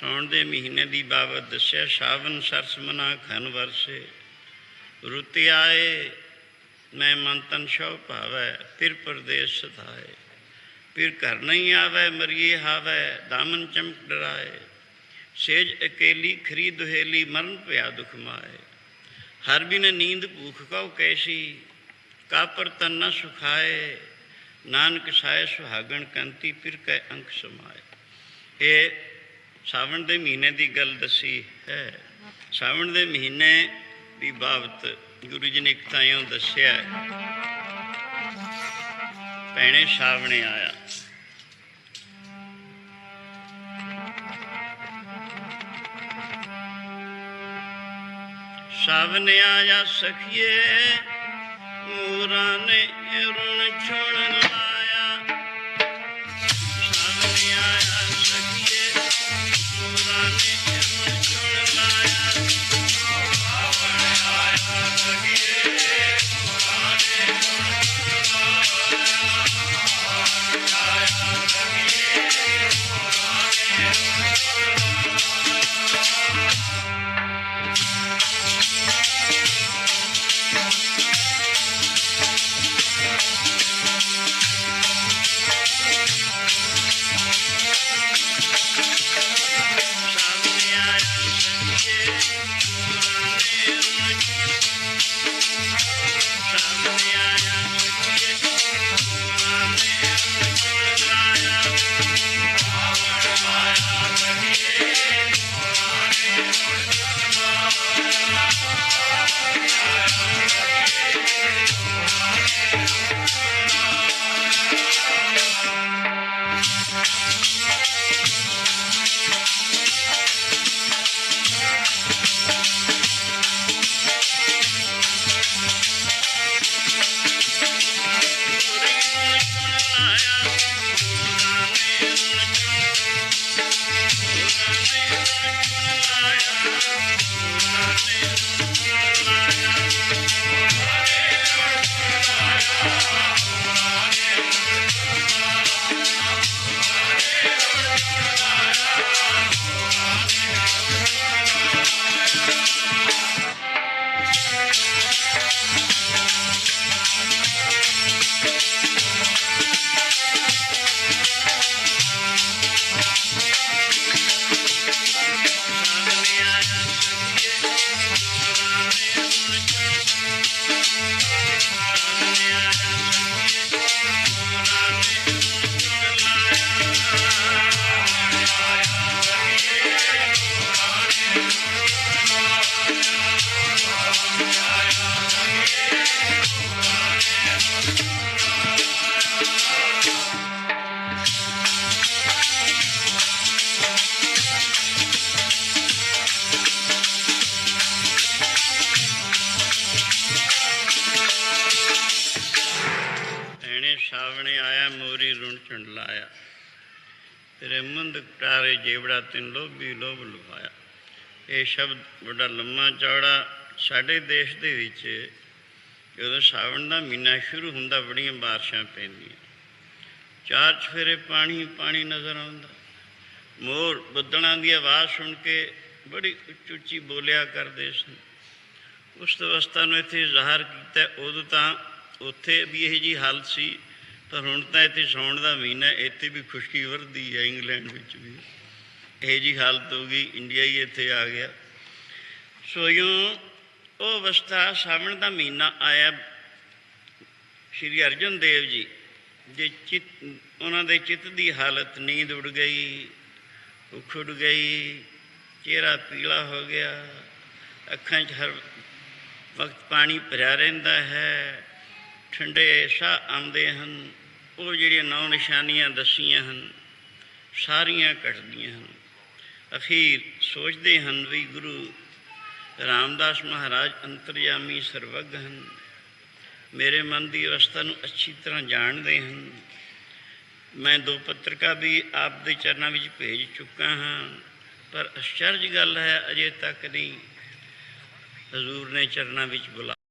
ਸੌਣ ਦੇ ਮਹੀਨੇ ਦੀ ਬਾਬਤ ਦੱਸਿਆ, ਸ਼ਾਵਨ ਸਰਸ ਮਨਾ ਖਨ ਵਰਸੇ, ਰੁੱਤ ਆਏ, ਮੈਂ ਮਨ ਸ਼ੋ ਭਾਵੈ, ਫਿਰ ਪਰਦੇਸ ਸਥਾਏ ਫਿਰ ਘਰ ਨਹੀਂ ਆਵੈ, ਮਰੀਏ ਹਾਵੈ, ਦਾਮਨ ਚਮਕ ਡਰਾਏ, ਸੇਜ ਅਕੇਲੀ ਖਰੀ ਦੁਹੇਲੀ ਮਰਨ ਪਿਆ ਦੁਖ ਮਾਏ, ਹਰ ਬਿਨ ਨੀਂਦ ਭੂਖ ਕਉ ਕੈਸੀ, ਕਾਪਰ ਤਨ ਨ ਸੁਖਾਏ, ਨਾਨਕ ਸਾਇ ਸੁਹਾਗਣ ਕੰਤੀ, ਫਿਰ ਕੈ ਅੰਕ ਸਮਾਏ। ਇਹ ਸਾਵਣ ਦੇ ਮਹੀਨੇ ਦੀ ਗੱਲ ਦੱਸੀ ਹੈ। ਸਾਵਣ ਦੇ ਮਹੀਨੇ ਦੀ ਬਾਬਤ ਗੁਰੂ ਜੀ ਨੇ ਇੱਕ ਤਾਈਓ ਦੱਸਿਆ ਭੈਣੇ ਸਾਵਣੇ ਆਇਆ। ਸਾਵਣ ਆਇਆ ਸਖੀਏ, ਮੂਰਾਂ ਨੇ ਰੁਣ ਛੁਣ ਸਾਵਣੇ ਆਇਆ, ਮੋਰੀ ਰੁਣ ਚੁੰਡ ਲਾਇਆ। ਤੇਰੇ ਮੁੰਦ ਕਟਾਰੇ ਜੇਵੜਾ ਤਿੰਨ ਲੋਭੀ ਲੋਭ ਲੁਭਾਇਆ। ਇਹ ਸ਼ਬਦ ਬੜਾ ਲੰਮਾ ਚੌੜਾ, ਸਾਡੇ ਦੇਸ਼ ਦੇ ਵਿੱਚ ਜਦੋਂ ਸਾਵਣ ਦਾ ਮਹੀਨਾ ਸ਼ੁਰੂ ਹੁੰਦਾ, ਬੜੀਆਂ ਬਾਰਿਸ਼ਾਂ ਪੈਂਦੀਆਂ। ਚਾਰ ਚਫੇਰੇ ਪਾਣੀ ਪਾਣੀ ਨਜ਼ਰ ਆਉਂਦਾ। ਮੋਰ ਬੱਦਲਾਂ ਦੀ ਆਵਾਜ਼ ਸੁਣ ਕੇ ਬੜੀ ਉੱਚੀ ਉੱਚੀ ਬੋਲਿਆ ਕਰਦੇ ਸਨ। ਉਸ ਅਵਸਥਾ ਨੂੰ ਇੱਥੇ ਜ਼ਾਹਰ ਕੀਤਾ। ਉਦੋਂ ਤਾਂ ਉੱਥੇ ਵੀ ਇਹ ਜੀ ਹਾਲਤ ਸੀ ਪਰ ਹੁਣ ਤਾਂ ਇੱਥੇ ਸੌਣ ਦਾ ਮਹੀਨਾ, ਇੱਥੇ ਵੀ ਖੁਸ਼ਕੀ ਵਰਦੀ ਹੈ ਇੰਗਲੈਂਡ ਵਿੱਚ ਵੀ। ਇਹ ਜੀ ਹਾਲਤ ਹੋ ਗਈ, ਇੰਡੀਆ ਹੀ ਇੱਥੇ ਆ ਗਿਆ। ਸੋ ਇਉਂ ਉਹ ਅਵਸਥਾ ਸਾਵਣ ਦਾ ਮਹੀਨਾ ਆਇਆ। ਸ਼੍ਰੀ ਅਰਜਨ ਦੇਵ ਜੀ ਜੇ ਚਿਤ, ਉਹਨਾਂ ਦੇ ਚਿੱਤ ਦੀ ਹਾਲਤ ਨੀਂਦ ਉੜ ਗਈ ਉੱਖ ਉੱਡ ਗਈ, ਚਿਹਰਾ ਪੀਲਾ ਹੋ ਗਿਆ। ਅੱਖਾਂ 'ਚ ਹਰ ਵਕਤ ਪਾਣੀ ਭਰਿਆ ਰਹਿੰਦਾ ਹੈ। ਠੰਡੇ ਸਾਹ ਆਉਂਦੇ ਹਨ। ਉਹ ਜਿਹੜੀਆਂ ਨੌ ਨਿਸ਼ਾਨੀਆਂ ਦੱਸੀਆਂ ਹਨ, ਸਾਰੀਆਂ ਘਟਦੀਆਂ ਹਨ। ਅਖੀਰ ਸੋਚਦੇ ਹਨ ਵੀ ਗੁਰੂ ਰਾਮਦਾਸ ਮਹਾਰਾਜ ਅੰਤਰਯਾਮੀ ਸਰਵਗ ਹਨ। ਮੇਰੇ ਮਨ ਦੀ ਅਵਸਥਾ ਨੂੰ ਅੱਛੀ ਤਰ੍ਹਾਂ ਜਾਣਦੇ ਹਨ। ਮੈਂ ਦੋ ਪੱਤਰਕਾ ਵੀ ਆਪ ਦੇ ਚਰਨਾਂ ਵਿੱਚ ਭੇਜ ਚੁੱਕਾ ਹਾਂ, ਪਰ ਅਚਰਜ ਗੱਲ ਹੈ, ਅਜੇ ਤੱਕ ਨਹੀਂ। ਹਜ਼ੂਰ ਨੇ ਚਰਨਾਂ ਵਿੱਚ ਬੁਲਾ